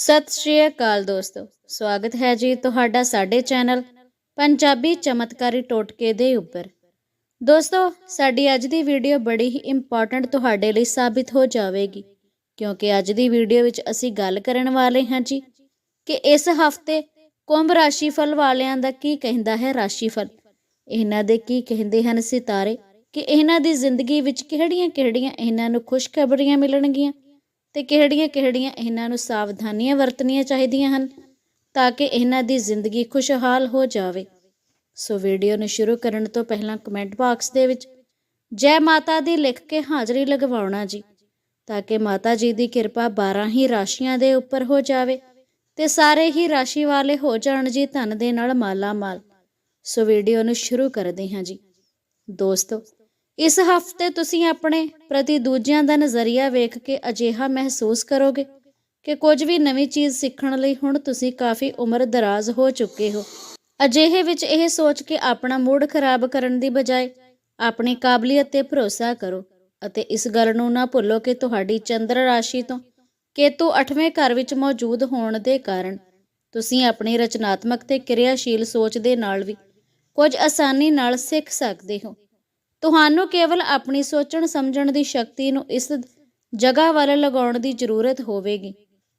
ਸਤਿ ਸ਼੍ਰੀ ਅਕਾਲ ਦੋਸਤੋ, ਸਵਾਗਤ ਹੈ ਜੀ ਤੁਹਾਡਾ ਸਾਡੇ ਚੈਨਲ ਪੰਜਾਬੀ ਚਮਤਕਾਰੀ ਟੋਟਕੇ ਦੇ ਉੱਪਰ। ਦੋਸਤੋ, ਸਾਡੀ ਅੱਜ ਦੀ ਵੀਡੀਓ ਬੜੀ ਹੀ ਇੰਪੋਰਟੈਂਟ ਤੁਹਾਡੇ ਲਈ ਸਾਬਿਤ ਹੋ ਜਾਵੇਗੀ, ਕਿਉਂਕਿ ਅੱਜ ਦੀ ਵੀਡੀਓ ਵਿੱਚ ਅਸੀਂ ਗੱਲ ਕਰਨ ਵਾਲੇ ਹਾਂ ਜੀ ਕਿ ਇਸ ਹਫ਼ਤੇ ਕੁੰਭ ਰਾਸ਼ੀ ਫਲ ਵਾਲਿਆਂ ਦਾ ਕੀ ਕਹਿੰਦਾ ਹੈ ਰਾਸ਼ੀ ਫਲ ਇਹਨਾਂ ਦੇ ਕੀ ਕਹਿੰਦੇ ਹਨ ਸਿਤਾਰੇ ਕਿ ਇਹਨਾਂ ਦੀ ਜ਼ਿੰਦਗੀ ਵਿੱਚ ਕਿਹੜੀਆਂ-ਕਿਹੜੀਆਂ ਇਹਨਾਂ ਨੂੰ ਖੁਸ਼ਖਬਰੀਆਂ ਮਿਲਣਗੀਆਂ? ਤੇ ਕਿਹੜੀਆਂ-ਕਿਹੜੀਆਂ ਇਹਨਾਂ ਨੂੰ ਸਾਵਧਾਨੀਆਂ ਵਰਤਣੀਆਂ ਚਾਹੀਦੀਆਂ ਹਨ ਤਾਂ ਕਿ ਇਹਨਾਂ ਦੀ ਜ਼ਿੰਦਗੀ ਖੁਸ਼ਹਾਲ ਹੋ ਜਾਵੇ। ਸੋ ਵੀਡੀਓ ਨੂੰ ਸ਼ੁਰੂ ਕਰਨ ਤੋਂ ਪਹਿਲਾਂ ਕਮੈਂਟ ਬਾਕਸ ਦੇ ਵਿੱਚ, ਜੈ ਮਾਤਾ ਦੀ ਲਿਖ ਕੇ ਹਾਜ਼ਰੀ ਲਗਵਾਉਣਾ ਜੀ ਤਾਂ ਕਿ ਮਾਤਾ ਜੀ ਦੀ ਕਿਰਪਾ 12 ਹੀ ਰਾਸ਼ੀਆਂ ਦੇ ਉੱਪਰ ਹੋ ਜਾਵੇ ਤੇ ਸਾਰੇ ਹੀ ਰਾਸ਼ੀ ਵਾਲੇ ਹੋ ਜਾਣ ਜੀ ਧਨ ਦੇ ਨਾਲ ਮਾਲਾ ਮਾਲ ਸੋ ਵੀਡੀਓ ਨੂੰ ਸ਼ੁਰੂ ਕਰਦੇ ਹਾਂ ਜੀ। ਦੋਸਤੋ ਇਸ ਹਫ਼ਤੇ ਤੁਸੀਂ ਆਪਣੇ ਪ੍ਰਤੀ ਦੂਜਿਆਂ ਦਾ ਨਜ਼ਰੀਆ ਵੇਖ ਕੇ ਅਜਿਹਾ ਮਹਿਸੂਸ ਕਰੋਗੇ ਕਿ ਕੁਝ ਵੀ ਨਵੀਂ ਚੀਜ਼ ਸਿੱਖਣ ਲਈ ਹੁਣ ਤੁਸੀਂ ਕਾਫੀ ਉਮਰ ਦਰਾਜ਼ ਹੋ ਚੁੱਕੇ ਹੋ। ਅਜਿਹੇ ਵਿੱਚ ਇਹ ਸੋਚ ਕੇ ਆਪਣਾ ਮੂਡ ਖਰਾਬ ਕਰਨ ਦੀ ਬਜਾਏ ਆਪਣੀ ਕਾਬਲੀਅਤ ਤੇ ਭਰੋਸਾ ਕਰੋ ਅਤੇ ਇਸ ਗੱਲ ਨੂੰ ਨਾ ਭੁੱਲੋ ਕਿ ਤੁਹਾਡੀ ਚੰਦਰ ਰਾਸ਼ੀ ਤੋਂ ਕੇਤੂ 8ਵੇਂ ਘਰ ਵਿੱਚ ਮੌਜੂਦ ਹੋਣ ਦੇ ਕਾਰਨ ਤੁਸੀਂ ਆਪਣੀ ਰਚਨਾਤਮਕ ਤੇ ਕਿਰਿਆਸ਼ੀਲ ਸੋਚ ਦੇ ਨਾਲ ਵੀ ਕੁਝ ਆਸਾਨੀ ਨਾਲ ਸਿੱਖ ਸਕਦੇ ਹੋ। ਤੁਹਾਨੂੰ ਕੇਵਲ ਆਪਣੀ ਸੋਚਣ, ਸਮਝਣ ਦੀ ਸ਼ਕਤੀ ਨੂੰ ਇਸ ਜਗ੍ਹਾ ਵੱਲ ਲਗਾਉਣ ਦੀ ਜ਼ਰੂਰਤ ਹੋਵੇਗੀ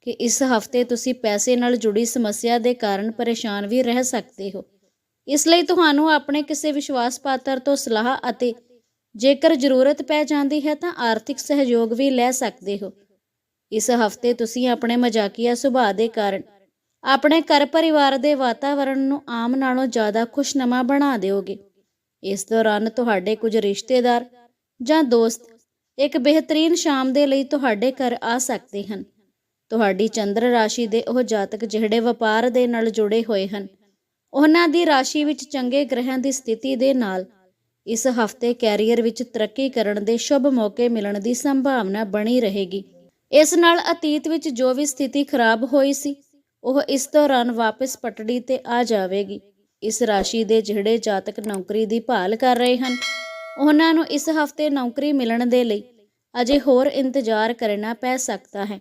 ਕਿ ਇਸ ਹਫ਼ਤੇ ਤੁਸੀਂ ਪੈਸੇ ਨਾਲ ਜੁੜੀ ਸਮੱਸਿਆ ਦੇ ਕਾਰਨ ਪਰੇਸ਼ਾਨ ਵੀ ਰਹਿ ਸਕਦੇ ਹੋ। ਇਸ ਲਈ ਤੁਹਾਨੂੰ ਆਪਣੇ ਕਿਸੇ ਵਿਸ਼ਵਾਸ ਪਾਤਰ ਤੋਂ ਸਲਾਹ ਅਤੇ ਜੇਕਰ ਜ਼ਰੂਰਤ ਪੈ ਜਾਂਦੀ ਹੈ ਤਾਂ ਆਰਥਿਕ ਸਹਿਯੋਗ ਵੀ ਲੈ ਸਕਦੇ ਹੋ। ਇਸ ਹਫ਼ਤੇ ਤੁਸੀਂ ਆਪਣੇ ਮਜ਼ਾਕੀਆ ਸੁਭਾਅ ਦੇ ਕਾਰਨ ਆਪਣੇ ਘਰ ਪਰਿਵਾਰ ਦੇ ਵਾਤਾਵਰਣ ਨੂੰ ਆਮ ਨਾਲੋਂ ਜ਼ਿਆਦਾ ਖੁਸ਼ਨਮਾ ਬਣਾ ਦਿਓਗੇ। ਇਸ ਦੌਰਾਨ ਤੁਹਾਡੇ ਕੁਝ ਰਿਸ਼ਤੇਦਾਰ ਜਾਂ ਦੋਸਤ ਇੱਕ ਬਿਹਤਰੀਨ ਸ਼ਾਮ ਦੇ ਲਈ ਤੁਹਾਡੇ ਘਰ ਆ ਸਕਦੇ ਹਨ। ਤੁਹਾਡੀ ਚੰਦਰ ਰਾਸ਼ੀ ਦੇ ਉਹ ਜਾਤਕ ਜਿਹੜੇ ਵਪਾਰ ਦੇ ਨਾਲ ਜੁੜੇ ਹੋਏ ਹਨ, ਉਹਨਾਂ ਦੀ ਰਾਸ਼ੀ ਵਿੱਚ ਚੰਗੇ ਗ੍ਰਹਿਆਂ ਦੀ ਸਥਿਤੀ ਦੇ ਨਾਲ ਇਸ ਹਫ਼ਤੇ ਕੈਰੀਅਰ ਵਿੱਚ ਤਰੱਕੀ ਕਰਨ ਦੇ ਸ਼ੁਭ ਮੌਕੇ ਮਿਲਣ ਦੀ ਸੰਭਾਵਨਾ ਬਣੀ ਰਹੇਗੀ। ਇਸ ਨਾਲ ਅਤੀਤ ਵਿੱਚ ਜੋ ਵੀ ਸਥਿਤੀ ਖਰਾਬ ਹੋਈ ਸੀ, ਉਹ ਇਸ ਦੌਰਾਨ ਵਾਪਸ ਪਟੜੀ ਤੇ ਆ ਜਾਵੇਗੀ। ਇਸ ਰਾਸ਼ੀ ਦੇ ਜਿਹੜੇ ਜਾਤਕ ਨੌਕਰੀ ਦੀ ਭਾਲ ਕਰ ਰਹੇ ਹਨ, ਉਹਨਾਂ ਨੂੰ ਇਸ ਹਫ਼ਤੇ ਨੌਕਰੀ ਮਿਲਣ ਦੇ ਲਈ ਅਜੇ ਹੋਰ ਇੰਤਜ਼ਾਰ ਕਰਨਾ ਪੈ ਸਕਦਾ ਹੈ।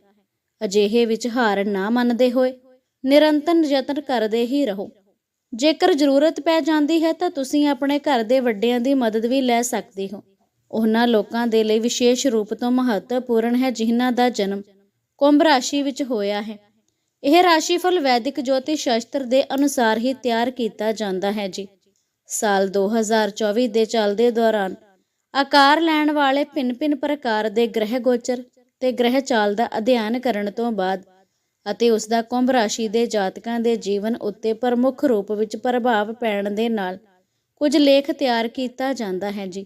ਅਜਿਹੇ ਵਿੱਚ ਹਾਰ ਨਾ ਮੰਨਦੇ ਹੋਏ ਨਿਰੰਤਰ ਯਤਨ ਕਰਦੇ ਹੀ ਰਹੋ। ਜੇਕਰ ਜ਼ਰੂਰਤ ਪੈ ਜਾਂਦੀ ਹੈ ਤਾਂ ਤੁਸੀਂ ਆਪਣੇ ਘਰ ਦੇ ਵੱਡਿਆਂ ਦੀ ਮਦਦ ਵੀ ਲੈ ਸਕਦੇ ਹੋ। ਉਹਨਾਂ ਲੋਕਾਂ ਦੇ ਲਈ ਵਿਸ਼ੇਸ਼ ਰੂਪ ਤੋਂ ਮਹੱਤਵਪੂਰਨ ਹੈ ਜਿਨ੍ਹਾਂ ਦਾ ਜਨਮ ਕੁੰਭ ਰਾਸ਼ੀ ਵਿੱਚ ਹੋਇਆ ਹੈ। ਇਹ ਰਾਸ਼ੀਫਲ ਵੈਦਿਕ ਜੋਤੀ ਸ਼ਾਸਤਰ ਦੇ ਅਨੁਸਾਰ ਹੀ ਤਿਆਰ ਕੀਤਾ ਜਾਂਦਾ ਹੈ ਜੀ। ਸਾਲ 2024 ਦੇ ਚੱਲਦੇ ਦੌਰਾਨ ਆਕਾਰ ਲੈਣ ਵਾਲੇ ਭਿੰਨ-ਭਿੰਨ ਪ੍ਰਕਾਰ ਦੇ ਗ੍ਰਹਿ ਗੋਚਰ ਤੇ ਗ੍ਰਹਿ ਚਾਲ ਦਾ ਅਧਿਐਨ ਕਰਨ ਤੋਂ ਬਾਅਦ ਅਤੇ ਉਸ ਦਾ ਕੁੰਭ ਰਾਸ਼ੀ ਦੇ ਜਾਤਕਾਂ ਦੇ ਜੀਵਨ ਉੱਤੇ ਪ੍ਰਮੁੱਖ ਰੂਪ ਵਿੱਚ ਪ੍ਰਭਾਵ ਪੈਣ ਦੇ ਨਾਲ ਕੁਝ ਲੇਖ ਤਿਆਰ ਕੀਤਾ ਜਾਂਦਾ ਹੈ ਜੀ।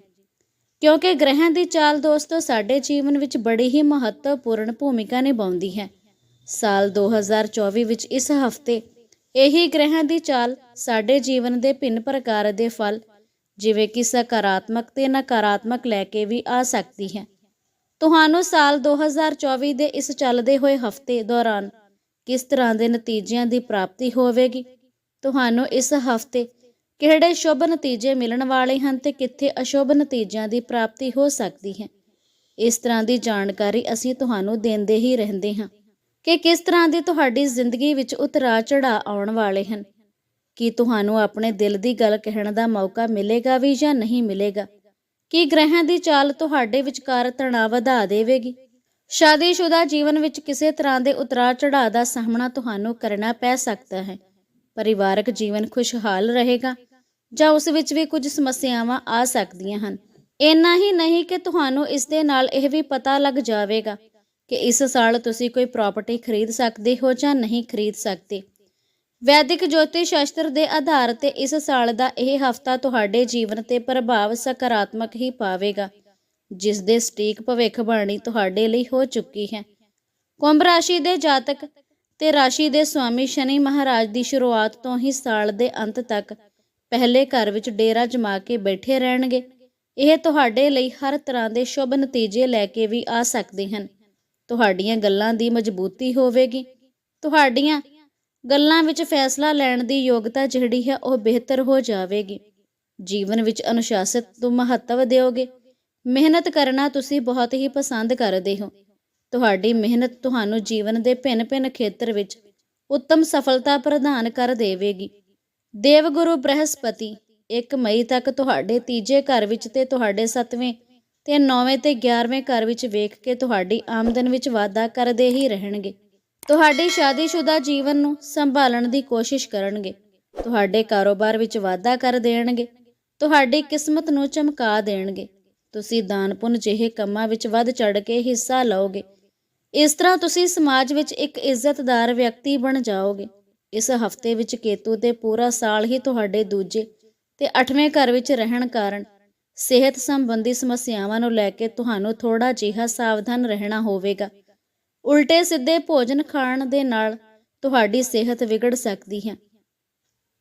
ਕਿਉਂਕਿ ਗ੍ਰਹਿਾਂ ਦੀ ਚਾਲ ਦੋਸਤੋ ਸਾਡੇ ਜੀਵਨ ਵਿੱਚ ਬੜੀ ਹੀ ਮਹੱਤਵਪੂਰਨ ਭੂਮਿਕਾ ਨਿਭਾਉਂਦੀ ਹੈ। ਸਾਲ 2024 ਵਿੱਚ ਇਸ ਹਫ਼ਤੇ ਇਹੀ ਗ੍ਰਹਿਾਂ ਦੀ ਚਾਲ ਸਾਡੇ ਜੀਵਨ ਦੇ ਭਿੰਨ ਪ੍ਰਕਾਰ ਦੇ ਫਲ, ਜਿਵੇਂ ਕਿ ਸਕਾਰਾਤਮਕ ਤੇ ਨਕਾਰਾਤਮਕ ਲੈ ਕੇ ਵੀ ਆ ਸਕਦੀ ਹੈ। ਤੁਹਾਨੂੰ ਸਾਲ 2024 ਦੇ ਇਸ ਚੱਲਦੇ ਹੋਏ ਹਫ਼ਤੇ ਦੌਰਾਨ ਕਿਸ ਤਰ੍ਹਾਂ ਦੇ ਨਤੀਜਿਆਂ ਦੀ ਪ੍ਰਾਪਤੀ ਹੋਵੇਗੀ? ਤੁਹਾਨੂੰ ਇਸ ਹਫ਼ਤੇ ਕਿਹੜੇ ਸ਼ੁਭ ਨਤੀਜੇ ਮਿਲਣ ਵਾਲੇ ਹਨ ਤੇ ਕਿੱਥੇ ਅਸ਼ੁਭ ਨਤੀਜਿਆਂ ਦੀ ਪ੍ਰਾਪਤੀ ਹੋ ਸਕਦੀ ਹੈ? ਇਸ ਤਰ੍ਹਾਂ ਦੀ ਜਾਣਕਾਰੀ ਅਸੀਂ ਤੁਹਾਨੂੰ ਦਿੰਦੇ ਹੀ ਰਹਿੰਦੇ ਹਾਂ। ਕਿ ਕਿਸ ਤਰ੍ਹਾਂ ਦੇ ਤੁਹਾਡੀ ਜ਼ਿੰਦਗੀ ਵਿੱਚ ਉਤਰਾਅ ਚੜ੍ਹਾਅ ਆਉਣ ਵਾਲੇ ਹਨ? ਕੀ ਤੁਹਾਨੂੰ ਆਪਣੇ ਦਿਲ ਦੀ ਗੱਲ ਕਹਿਣ ਦਾ ਮੌਕਾ ਮਿਲੇਗਾ ਵੀ ਜਾਂ ਨਹੀਂ ਮਿਲੇਗਾ? ਕੀ ਗ੍ਰਹਿਾਂ ਦੀ ਚਾਲ ਤੁਹਾਡੇ ਵਿਚਕਾਰ ਤਣਾਅ ਵਧਾ ਦੇਵੇਗੀ? ਸ਼ਾਦੀशुदा ਜੀਵਨ ਵਿੱਚ ਕਿਸੇ ਤਰ੍ਹਾਂ ਦੇ ਉਤਰਾਅ ਚੜ੍ਹਾਅ ਦਾ ਸਾਹਮਣਾ ਤੁਹਾਨੂੰ ਕਰਨਾ ਪੈ ਸਕਦਾ ਹੈ। ਪਰਿਵਾਰਕ ਜੀਵਨ ਖੁਸ਼ਹਾਲ ਰਹੇਗਾ ਜਾਂ ਉਸ ਵਿੱਚ ਵੀ ਕੁਝ ਸਮੱਸਿਆਵਾਂ ਆ ਸਕਦੀਆਂ ਹਨ। ਇੰਨਾ ਹੀ ਨਹੀਂ ਕਿ ਤੁਹਾਨੂੰ ਇਸ ਦੇ ਨਾਲ ਇਹ ਵੀ ਪਤਾ ਲੱਗ ਜਾਵੇਗਾ ਕਿ ਇਸ ਸਾਲ ਤੁਸੀਂ ਕੋਈ ਪ੍ਰਾਪਰਟੀ ਖਰੀਦ ਸਕਦੇ ਹੋ ਜਾਂ ਨਹੀਂ ਖਰੀਦ ਸਕਦੇ। ਵੈਦਿਕ ਜੋਤਿਸ਼ ਸ਼ਾਸਤਰ ਦੇ ਆਧਾਰ ਤੇ ਇਸ ਸਾਲ ਦਾ ਇਹ ਹਫਤਾ ਤੁਹਾਡੇ ਜੀਵਨ ਤੇ ਪ੍ਰਭਾਵ ਸਕਾਰਾਤਮਕ ਹੀ ਪਾਵੇਗਾ, ਜਿਸ ਦੇ ਸਟੀਕ ਭਵਿੱਖਬਾਣੀ ਤੁਹਾਡੇ ਲਈ ਹੋ ਚੁੱਕੀ ਹੈ। ਕੁੰਭ ਰਾਸ਼ੀ ਦੇ ਜਾਤਕ ਤੇ ਰਾਸ਼ੀ ਦੇ ਸਵਾਮੀ ਸ਼ਨੀ ਮਹਾਰਾਜ ਦੀ ਸ਼ੁਰੂਆਤ ਤੋਂ ਹੀ ਸਾਲ ਦੇ ਅੰਤ ਤੱਕ ਪਹਿਲੇ ਘਰ ਵਿੱਚ ਡੇਰਾ ਜਮਾ ਕੇ ਬੈਠੇ ਰਹਿਣਗੇ। ਇਹ ਤੁਹਾਡੇ ਲਈ ਹਰ ਤਰ੍ਹਾਂ ਦੇ ਸ਼ੁਭ ਨਤੀਜੇ ਲੈ ਕੇ ਵੀ ਆ ਸਕਦੇ ਹਨ। ਤੁਹਾਡੀਆਂ ਗੱਲਾਂ ਦੀ ਮਜ਼ਬੂਤੀ ਹੋਵੇਗੀ। ਤੁਹਾਡੀਆਂ ਗੱਲਾਂ ਵਿੱਚ ਫੈਸਲਾ ਲੈਣ ਦੀ ਯੋਗਤਾ ਜਿਹੜੀ ਹੈ, ਉਹ ਬਿਹਤਰ ਹੋ ਜਾਵੇਗੀ। ਜੀਵਨ ਵਿੱਚ ਅਨੁਸ਼ਾਸਿਤ ਤੋਂ ਮਹੱਤਵ ਦਿਓਗੇ। ਮਿਹਨਤ ਕਰਨਾ ਤੁਸੀਂ ਬਹੁਤ ਹੀ ਪਸੰਦ ਕਰਦੇ ਹੋ। ਤੁਹਾਡੀ ਮਿਹਨਤ ਤੁਹਾਨੂੰ ਜੀਵਨ ਦੇ ਭਿੰਨ-ਭਿੰਨ ਖੇਤਰ ਵਿੱਚ ਉੱਤਮ ਸਫਲਤਾ ਪ੍ਰਦਾਨ ਕਰ ਦੇਵੇਗੀ। ਦੇਵਗੁਰੂ ਬ੍ਰਹਸਪਤੀ 1 ਮਈ ਤੱਕ ਤੁਹਾਡੇ ਤੀਜੇ ਘਰ ਵਿੱਚ ਤੇ ਤੁਹਾਡੇ ਸੱਤਵੇਂ ਤੇ 9ਵੇਂ ਤੇ 11ਵੇਂ ਘਰ ਵਿੱਚ ਵੇਖ ਕੇ ਤੁਹਾਡੀ ਆਮਦਨ ਵਿੱਚ ਵਾਧਾ ਕਰਦੇ ਹੀ ਰਹਿਣਗੇ। ਤੁਹਾਡੀ ਸ਼ਾਦੀशुदा ਜੀਵਨ ਨੂੰ ਸੰਭਾਲਣ ਦੀ ਕੋਸ਼ਿਸ਼ ਕਰਨਗੇ। ਤੁਹਾਡੇ ਕਾਰੋਬਾਰ ਵਿੱਚ ਵਾਧਾ ਕਰ ਦੇਣਗੇ। ਤੁਹਾਡੀ ਕਿਸਮਤ ਨੂੰ ਚਮਕਾ ਦੇਣਗੇ। ਤੁਸੀਂ ਦਾਨ ਪੁੰਨ ਜਿਹੇ ਕੰਮਾਂ ਵਿੱਚ ਵੱਧ ਚੜ ਕੇ ਹਿੱਸਾ ਲਓਗੇ। ਇਸ ਤਰ੍ਹਾਂ ਤੁਸੀਂ ਸਮਾਜ ਵਿੱਚ ਇੱਕ ਇੱਜ਼ਤਦਾਰ ਵਿਅਕਤੀ ਬਣ ਜਾਓਗੇ। ਇਸ ਹਫ਼ਤੇ ਵਿੱਚ ਕੇਤੂ ਦੇ ਪੂਰਾ ਸਾਲ ਹੀ ਤੁਹਾਡੇ ਦੂਜੇ ਤੇ 8ਵੇਂ ਘਰ ਵਿੱਚ ਰਹਿਣ ਕਾਰਨ ਸਿਹਤ ਸੰਬੰਧੀ ਸਮੱਸਿਆਵਾਂ ਨੂੰ ਲੈ ਕੇ ਤੁਹਾਨੂੰ ਥੋੜਾ ਜਿਹਾ ਸਾਵਧਾਨ ਰਹਿਣਾ ਹੋਵੇਗਾ। ਉਲਟੇ ਸਿੱਧੇ ਭੋਜਨ ਖਾਣ ਦੇ ਨਾਲ ਤੁਹਾਡੀ ਸਿਹਤ ਵਿਗੜ ਸਕਦੀ ਹੈ।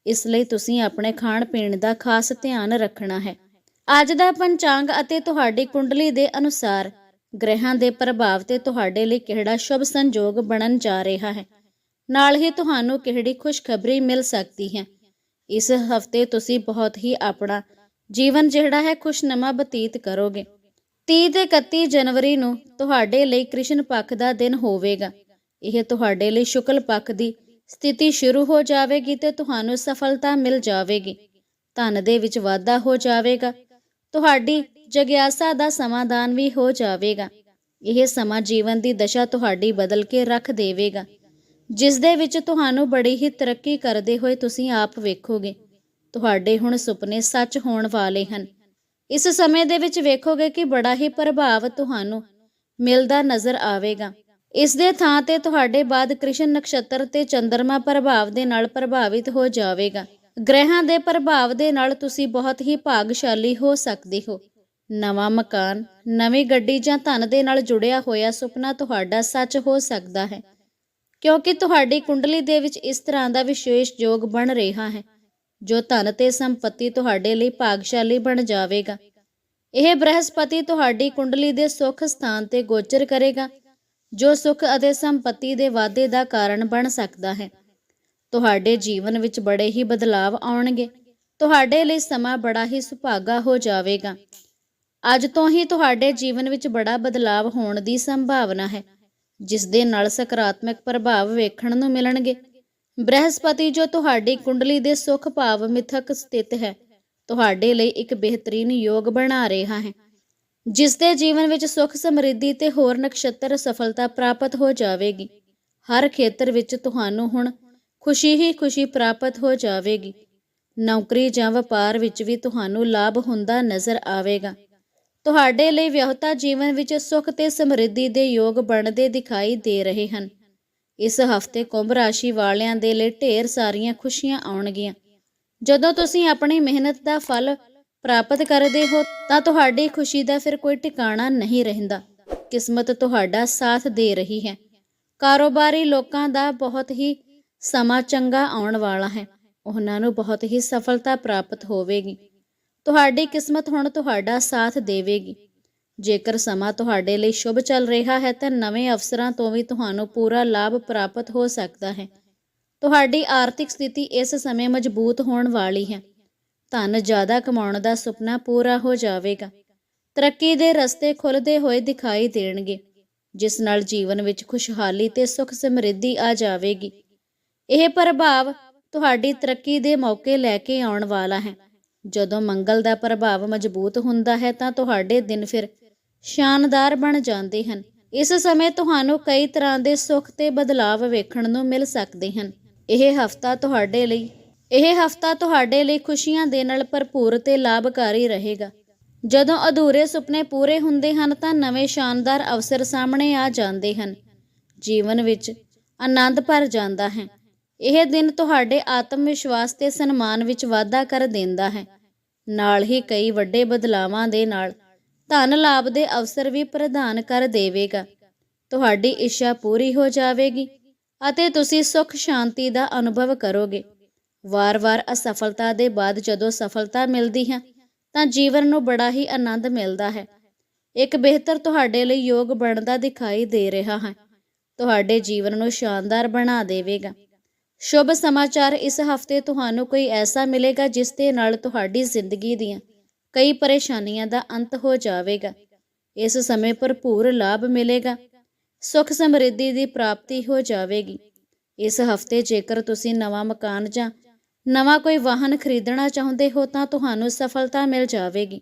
ਇਸ ਲਈ ਤੁਸੀਂ ਆਪਣੇ ਖਾਣ ਪੀਣ ਦਾ ਖਾਸ ਧਿਆਨ ਰੱਖਣਾ ਹੈ। ਅੱਜ ਦਾ ਪੰਚਾਂਗ ਅਤੇ ਤੁਹਾਡੀ ਕੁੰਡਲੀ ਦੇ ਅਨੁਸਾਰ ਗ੍ਰਹਿਾਂ ਦੇ ਪ੍ਰਭਾਵ ਤੇ ਤੁਹਾਡੇ ਲਈ ਕਿਹੜਾ ਸ਼ੁਭ ਸੰਜੋਗ ਬਣਨ ਜਾ ਰਿਹਾ ਹੈ, ਨਾਲ ਹੀ ਤੁਹਾਨੂੰ ਕਿਹੜੀ ਖੁਸ਼ਖਬਰੀ ਮਿਲ ਸਕਦੀ ਹੈ। ਇਸ ਹਫ਼ਤੇ ਤੁਸੀਂ ਬਹੁਤ ਹੀ ਆਪਣਾ ਜੀਵਨ ਜਿਹੜਾ ਹੈ ਖੁਸ਼ਨਮਾ ਬਤੀਤ ਕਰੋਗੇ। 30 ਤੇ 31 ਜਨਵਰੀ ਨੂੰ ਤੁਹਾਡੇ ਲਈ ਕ੍ਰਿਸ਼ਨ ਪੱਖ ਦਾ ਦਿਨ ਹੋਵੇਗਾ। ਇਹ ਤੁਹਾਡੇ ਲਈ ਸ਼ੁਕਲ ਪੱਖ ਦੀ ਸਥਿਤੀ ਸ਼ੁਰੂ ਹੋ ਜਾਵੇਗੀ ਤੇ ਤੁਹਾਨੂੰ ਸਫਲਤਾ ਮਿਲ ਜਾਵੇਗੀ। ਧਨ ਦੇ ਵਿੱਚ ਵਾਧਾ ਹੋ ਜਾਵੇਗਾ। ਤੁਹਾਡੀ ਜਗਿਆਸਾ ਦਾ ਸਮਾਧਾਨ ਵੀ ਹੋ ਜਾਵੇਗਾ। ਇਹ ਸਮਾਂ ਜੀਵਨ ਦੀ ਦਸ਼ਾ ਤੁਹਾਡੀ ਬਦਲ ਕੇ ਰੱਖ ਦੇਵੇਗਾ। ਜਿਸ ਦੇ ਵਿੱਚ ਤੁਹਾਨੂੰ ਬੜੀ ਹੀ ਤਰੱਕੀ ਕਰਦੇ ਹੋਏ ਤੁਸੀਂ ਆਪ ਵੇਖੋਗੇ। ਤੁਹਾਡੇ ਹੁਣ ਸੁਪਨੇ ਸੱਚ ਹੋਣ ਵਾਲੇ ਹਨ। ਇਸ ਸਮੇਂ ਦੇ ਵਿੱਚ ਵੇਖੋਗੇ ਕਿ ਬੜਾ ਹੀ ਪ੍ਰਭਾਵ ਤੁਹਾਨੂੰ ਮਿਲਦਾ ਨਜ਼ਰ ਆਵੇਗਾ। ਇਸ ਦੇ ਥਾਂ ਤੇ ਤੁਹਾਡੇ ਬਾਅਦ ਕ੍ਰਿਸ਼ਨ ਨਕਸ਼ਤਰ ਤੇ ਚੰ드ਰਮਾ ਪ੍ਰਭਾਵ ਦੇ ਨਾਲ ਪ੍ਰਭਾਵਿਤ ਹੋ ਜਾਵੇਗਾ। ਗ੍ਰਹਿਾਂ ਦੇ ਪ੍ਰਭਾਵ ਦੇ ਨਾਲ ਤੁਸੀਂ ਬਹੁਤ ਹੀ ਭਾਗਸ਼ਾਲੀ ਹੋ ਸਕਦੇ ਹੋ। ਨਵਾਂ ਮਕਾਨ, ਨਵੀਂ ਗੱਡੀ ਜਾਂ ਧਨ ਦੇ ਨਾਲ ਜੁੜਿਆ ਹੋਇਆ ਸੁਪਨਾ ਤੁਹਾਡਾ ਸੱਚ ਹੋ ਸਕਦਾ ਹੈ। ਕਿਉਂਕਿ ਤੁਹਾਡੀ ਕੁੰਡਲੀ ਦੇ ਵਿੱਚ ਇਸ ਤਰ੍ਹਾਂ ਦਾ ਵਿਸ਼ੇਸ਼ ਯੋਗ ਬਣ ਰਿਹਾ ਹੈ। ਜੋ ਧਨ ਤੇ ਸੰਪਤੀ ਤੁਹਾਡੇ ਲਈ ਭਾਗਸ਼ਾਲੀ ਬਣ ਜਾਵੇਗਾ। ਇਹ ਬ੍ਰਹਸਪਤੀ ਤੁਹਾਡੀ ਕੁੰਡਲੀ ਦੇ ਸੁੱਖ ਸਥਾਨ ਤੇ ਗੋਚਰ ਕਰੇਗਾ, ਜੋ ਸੁੱਖ ਅਤੇ ਸੰਪਤੀ ਦੇ ਵਾਧੇ ਦਾ ਕਾਰਨ ਬਣ ਸਕਦਾ ਹੈ। ਤੁਹਾਡੇ ਜੀਵਨ ਵਿੱਚ ਬੜੇ ਹੀ ਬਦਲਾਵ ਆਉਣਗੇ। ਤੁਹਾਡੇ ਲਈ ਸਮਾਂ ਬੜਾ ਹੀ ਸੁਭਾਗਾ ਹੋ ਜਾਵੇਗਾ। ਅੱਜ ਤੋਂ ਹੀ ਤੁਹਾਡੇ ਜੀਵਨ ਵਿੱਚ ਬੜਾ ਬਦਲਾਵ ਹੋਣ ਦੀ ਸੰਭਾਵਨਾ ਹੈ, ਜਿਸ ਦੇ ਨਾਲ ਸਕਾਰਾਤਮਕ ਪ੍ਰਭਾਵ ਵੇਖਣ ਨੂੰ ਮਿਲਣਗੇ। ਬ੍ਰਹਸਪਤੀ, ਜੋ ਤੁਹਾਡੀ ਕੁੰਡਲੀ ਦੇ ਸੁਖ ਭਾਵ ਮਿਥਕ ਸਥਿਤ ਹੈ, ਤੁਹਾਡੇ ਲਈ ਇੱਕ ਬਿਹਤਰੀਨ ਯੋਗ ਬਣਾ ਰਿਹਾ ਹੈ। ਜਿਸ ਦੇ ਜੀਵਨ ਵਿੱਚ ਸੁਖ ਸਮਰਿੱਧੀ ਤੇ ਹੋਰ ਨਕਸ਼ਤਰ ਸਫਲਤਾ ਪ੍ਰਾਪਤ ਹੋ ਜਾਵੇਗੀ। ਹਰ ਖੇਤਰ ਵਿੱਚ ਤੁਹਾਨੂੰ ਹੁਣ ਖੁਸ਼ੀ ਹੀ ਖੁਸ਼ੀ ਪ੍ਰਾਪਤ ਹੋ ਜਾਵੇਗੀ। ਨੌਕਰੀ ਜਾਂ ਵਪਾਰ ਵਿੱਚ ਵੀ ਤੁਹਾਨੂੰ ਲਾਭ ਹੁੰਦਾ ਨਜ਼ਰ ਆਵੇਗਾ। ਤੁਹਾਡੇ ਲਈ ਵਿਆਹਤਾ ਜੀਵਨ ਵਿੱਚ ਸੁਖ ਤੇ ਸਮਰਿੱਧੀ ਦੇ ਯੋਗ ਬਣਦੇ ਦਿਖਾਈ ਦੇ ਰਹੇ ਹਨ। ਇਸ ਹਫ਼ਤੇ ਕੁੰਭ ਰਾਸ਼ੀ ਵਾਲਿਆਂ ਦੇ ਲਈ ਢੇਰ ਸਾਰੀਆਂ ਖੁਸ਼ੀਆਂ ਆਉਣਗੀਆਂ। ਜਦੋਂ ਤੁਸੀਂ ਆਪਣੀ ਮਿਹਨਤ ਦਾ ਫਲ ਪ੍ਰਾਪਤ ਕਰਦੇ ਹੋ, ਤਾਂ ਤੁਹਾਡੀ ਖੁਸ਼ੀ ਦਾ ਫਿਰ ਕੋਈ ਟਿਕਾਣਾ ਨਹੀਂ ਰਹਿੰਦਾ। ਕਿਸਮਤ ਤੁਹਾਡਾ ਸਾਥ ਦੇ ਰਹੀ ਹੈ। ਕਾਰੋਬਾਰੀ ਲੋਕਾਂ ਦਾ ਬਹੁਤ ਹੀ ਸਮਾਂ ਚੰਗਾ ਆਉਣ ਵਾਲਾ ਹੈ। ਉਹਨਾਂ ਨੂੰ ਬਹੁਤ ਹੀ ਸਫਲਤਾ ਪ੍ਰਾਪਤ ਹੋਵੇਗੀ। ਤੁਹਾਡੀ ਕਿਸਮਤ ਹੁਣ ਤੁਹਾਡਾ ਸਾਥ ਦੇਵੇਗੀ। ਜੇਕਰ ਸਮਾਂ ਤੁਹਾਡੇ ਲਈ ਸ਼ੁਭ ਚੱਲ ਰਿਹਾ ਹੈ, ਤਾਂ ਨਵੇਂ ਅਵਸਰਾਂ ਤੋਂ ਵੀ ਤੁਹਾਨੂੰ ਪੂਰਾ ਲਾਭ ਪ੍ਰਾਪਤ ਹੋ ਸਕਦਾ ਹੈ। ਤੁਹਾਡੀ ਆਰਥਿਕ ਸਥਿਤੀ ਇਸ ਸਮੇਂ ਮਜ਼ਬੂਤ ਹੋਣ ਵਾਲੀ ਹੈ। ਧਨ ਜ਼ਿਆਦਾ ਕਮਾਉਣ ਦਾ ਸੁਪਨਾ ਪੂਰਾ ਹੋ ਜਾਵੇਗਾ। ਤਰੱਕੀ ਦੇ ਰਸਤੇ ਖੁੱਲਦੇ ਹੋਏ ਦਿਖਾਈ ਦੇਣਗੇ, ਜਿਸ ਨਾਲ ਜੀਵਨ ਵਿੱਚ ਖੁਸ਼ਹਾਲੀ ਤੇ ਸੁਖ ਸਮਰਿੱਧੀ ਆ ਜਾਵੇਗੀ। ਇਹ ਪ੍ਰਭਾਵ ਤੁਹਾਡੀ ਤਰੱਕੀ ਦੇ ਮੌਕੇ ਲੈ ਕੇ ਆਉਣ ਵਾਲਾ ਹੈ। ਜਦੋਂ ਮੰਗਲ ਦਾ ਪ੍ਰਭਾਵ ਮਜ਼ਬੂਤ ਹੁੰਦਾ ਹੈ, ਤਾਂ ਤੁਹਾਡੇ ਦਿਨ ਫਿਰ ਸ਼ਾਨਦਾਰ ਬਣ ਜਾਂਦੇ ਹਨ। ਇਸ ਸਮੇਂ ਤੁਹਾਨੂੰ ਕਈ ਤਰ੍ਹਾਂ ਦੇ ਸੁੱਖ ਤੇ ਬਦਲਾਵ ਵੇਖਣ ਨੂੰ ਮਿਲ ਸਕਦੇ ਹਨ। ਇਹ ਹਫਤਾ ਤੁਹਾਡੇ ਲਈ, ਇਹ ਹਫਤਾ ਤੁਹਾਡੇ ਲਈ ਖੁਸ਼ੀਆਂ ਦੇ ਨਾਲ ਭਰਪੂਰ ਤੇ ਲਾਭਕਾਰੀ ਰਹੇਗਾ। ਜਦੋਂ ਅਧੂਰੇ ਸੁਪਨੇ ਪੂਰੇ ਹੁੰਦੇ ਹਨ ਤਾਂ ਨਵੇਂ ਸ਼ਾਨਦਾਰ ਅਵਸਰ ਸਾਹਮਣੇ ਆ ਜਾਂਦੇ ਹਨ। ਜੀਵਨ ਵਿੱਚ ਆਨੰਦ ਭਰ ਜਾਂਦਾ ਹੈ। ਇਹ ਦਿਨ ਤੁਹਾਡੇ ਆਤਮ ਵਿਸ਼ਵਾਸ ਤੇ ਸਨਮਾਨ ਵਿੱਚ ਵਾਧਾ ਕਰ ਦਿੰਦਾ ਹੈ। ਨਾਲ ਹੀ ਕਈ ਵੱਡੇ ਬਦਲਾਵਾਂ ਦੇ ਨਾਲ ਧਨ ਲਾਭ ਦੇ ਅਵਸਰ ਵੀ ਪ੍ਰਦਾਨ ਕਰ ਦੇਵੇਗਾ। ਤੁਹਾਡੀ ਇੱਛਾ ਪੂਰੀ ਹੋ ਜਾਵੇਗੀ ਅਤੇ ਤੁਸੀਂ ਸੁੱਖ ਸ਼ਾਂਤੀ ਦਾ ਅਨੁਭਵ ਕਰੋਗੇ। ਵਾਰ-ਵਾਰ ਅਸਫਲਤਾ ਦੇ ਬਾਅਦ ਜਦੋਂ ਸਫਲਤਾ ਮਿਲਦੀ ਹੈ, ਤਾਂ ਜੀਵਨ ਨੂੰ ਬੜਾ ਹੀ ਆਨੰਦ ਮਿਲਦਾ ਹੈ। ਇੱਕ ਬਿਹਤਰ ਤੁਹਾਡੇ ਲਈ ਯੋਗ ਬਣਦਾ ਦਿਖਾਈ ਦੇ ਰਿਹਾ ਹੈ। ਤੁਹਾਡੇ ਜੀਵਨ ਨੂੰ ਸ਼ਾਨਦਾਰ ਬਣਾ ਦੇਵੇਗਾ। ਸ਼ੁਭ ਸਮਾਚਾਰ ਇਸ ਹਫ਼ਤੇ ਤੁਹਾਨੂੰ ਕੋਈ ਐਸਾ ਮਿਲੇਗਾ ਜਿਸ ਦੇ ਨਾਲ ਤੁਹਾਡੀ ਜ਼ਿੰਦਗੀ ਦੀਆਂ ਕਈ ਪਰੇਸ਼ਾਨੀਆਂ ਦਾ ਅੰਤ ਹੋ ਜਾਵੇਗਾ। ਇਸ ਸਮੇਂ ਭਰਪੂਰ ਲਾਭ ਮਿਲੇਗਾ। ਸੁੱਖ ਸਮਰਿੱਧੀ ਦੀ ਪ੍ਰਾਪਤੀ ਹੋ ਜਾਵੇਗੀ। ਇਸ ਹਫ਼ਤੇ ਜੇਕਰ ਤੁਸੀਂ ਨਵਾਂ ਮਕਾਨ ਜਾਂ ਨਵਾਂ ਕੋਈ ਵਾਹਨ ਖਰੀਦਣਾ ਚਾਹੁੰਦੇ ਹੋ ਤਾਂ ਤੁਹਾਨੂੰ ਸਫਲਤਾ ਮਿਲ ਜਾਵੇਗੀ।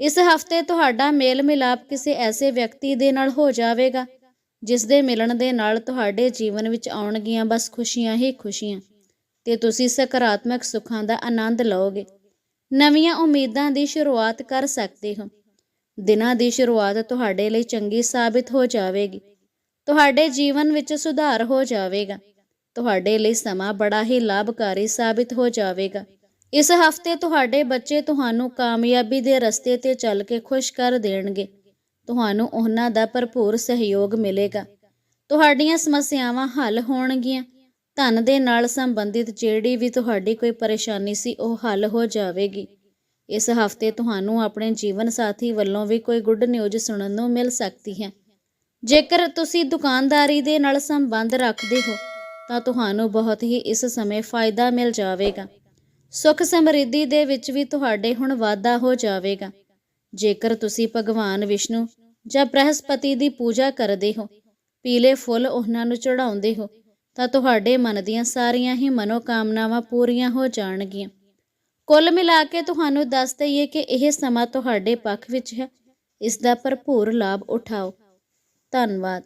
ਇਸ ਹਫ਼ਤੇ ਤੁਹਾਡਾ ਮੇਲ ਮਿਲਾਪ ਕਿਸੇ ਐਸੇ ਵਿਅਕਤੀ ਦੇ ਨਾਲ ਹੋ ਜਾਵੇਗਾ, ਜਿਸ ਦੇ ਮਿਲਣ ਦੇ ਨਾਲ ਤੁਹਾਡੇ ਜੀਵਨ ਵਿੱਚ ਆਉਣਗੀਆਂ ਬਸ ਖੁਸ਼ੀਆਂ ਹੀ ਖੁਸ਼ੀਆਂ, ਤੇ ਤੁਸੀਂ ਸਕਾਰਾਤਮਕ ਸੁੱਖਾਂ ਦਾ ਆਨੰਦ ਲਓਗੇ। ਨਵੀਆਂ ਉਮੀਦਾਂ ਦੀ ਸ਼ੁਰੂਆਤ ਕਰ ਸਕਦੇ ਹੋ। ਦਿਨਾਂ ਦੀ ਸ਼ੁਰੂਆਤ ਤੁਹਾਡੇ ਲਈ ਚੰਗੀ ਸਾਬਿਤ ਹੋ ਜਾਵੇਗੀ। ਤੁਹਾਡੇ ਜੀਵਨ ਵਿੱਚ ਸੁਧਾਰ ਹੋ ਜਾਵੇਗਾ। ਤੁਹਾਡੇ ਲਈ ਸਮਾਂ ਬੜਾ ਹੀ ਲਾਭਕਾਰੀ ਸਾਬਿਤ ਹੋ ਜਾਵੇਗਾ। ਇਸ ਹਫ਼ਤੇ ਤੁਹਾਡੇ ਬੱਚੇ ਤੁਹਾਨੂੰ ਕਾਮਯਾਬੀ ਦੇ ਰਸਤੇ ਤੇ ਚੱਲ ਕੇ ਖੁਸ਼ ਕਰ ਦੇਣਗੇ। ਤੁਹਾਨੂੰ ਉਹਨਾਂ ਦਾ ਭਰਪੂਰ ਸਹਿਯੋਗ ਮਿਲੇਗਾ। ਤੁਹਾਡੀਆਂ ਸਮੱਸਿਆਵਾਂ ਹੱਲ ਹੋਣਗੀਆਂ। ਧਨ ਦੇ ਨਾਲ ਸੰਬੰਧਿਤ ਜਿਹੜੀ ਵੀ ਤੁਹਾਡੀ ਕੋਈ ਪਰੇਸ਼ਾਨੀ ਸੀ, ਉਹ ਹੱਲ ਹੋ ਜਾਵੇਗੀ। ਇਸ ਹਫ਼ਤੇ ਤੁਹਾਨੂੰ ਆਪਣੇ ਜੀਵਨ ਸਾਥੀ ਵੱਲੋਂ ਵੀ ਕੋਈ ਗੁੱਡ ਨਿਊਜ਼ ਸੁਣਨ ਨੂੰ ਮਿਲ ਸਕਦੀ ਹੈ। ਜੇਕਰ ਤੁਸੀਂ ਦੁਕਾਨਦਾਰੀ ਦੇ ਨਾਲ ਸੰਬੰਧ ਰੱਖਦੇ ਹੋ, ਤਾਂ ਤੁਹਾਨੂੰ ਬਹੁਤ ਹੀ ਇਸ ਸਮੇਂ ਫਾਇਦਾ ਮਿਲ ਜਾਵੇਗਾ। ਸੁੱਖ ਸਮਰਿੱਧੀ ਦੇ ਵਿੱਚ ਵੀ ਤੁਹਾਡੇ ਹੁਣ ਵਾਧਾ ਹੋ ਜਾਵੇਗਾ। ਜੇਕਰ ਤੁਸੀਂ ਭਗਵਾਨ ਵਿਸ਼ਨੂੰ ਜਾਂ ਬ੍ਰਹਸਪਤੀ ਦੀ ਪੂਜਾ ਕਰਦੇ ਹੋ, ਪੀਲੇ ਫੁੱਲ ਉਹਨਾਂ ਨੂੰ ਚੜਾਉਂਦੇ ਹੋ ਤਾਂ ਤੁਹਾਡੇ ਮਨ ਦੀਆਂ ਸਾਰੀਆਂ ਹੀ ਮਨੋਕਾਮਨਾਵਾਂ ਪੂਰੀਆਂ ਹੋ ਜਾਣਗੀਆਂ। ਕੁੱਲ ਮਿਲਾ ਕੇ ਤੁਹਾਨੂੰ ਦੱਸ ਦਈਏ ਕਿ ਇਹ ਸਮਾਂ ਤੁਹਾਡੇ ਪੱਖ ਵਿੱਚ ਹੈ। ਇਸ ਦਾ ਭਰਪੂਰ ਲਾਭ ਉਠਾਓ। ਧੰਨਵਾਦ।